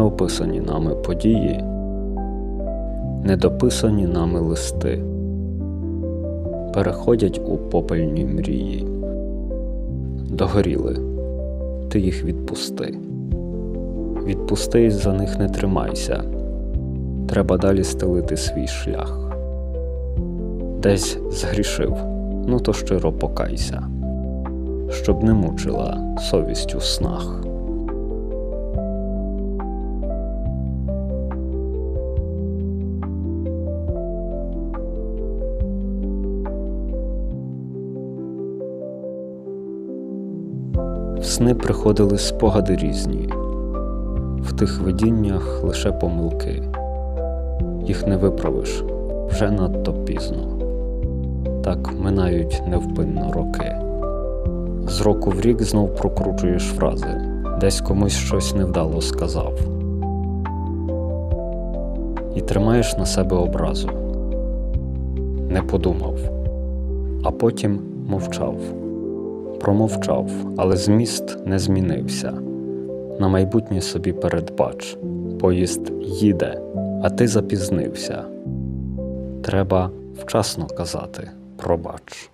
описані нами події, недописані нами листи, переходять у попельні мрії. Догоріли, ти їх відпусти. Відпусти і за них не тримайся. Треба далі стелити свій шлях. Десь згрішив, ну то щиро покайся, щоб не мучила совість у снах. В сни приходили спогади різні, в тих видіннях лише помилки, їх не виправиш вже надто пізно. Так минають невпинно роки. З року в рік знов прокручуєш фрази, десь комусь щось невдало сказав. І тримаєш на себе образу. Не подумав, а потім мовчав. Промовчав, але зміст не змінився. На майбутнє собі передбач. Поїзд їде, а ти запізнився. Треба вчасно казати пробач.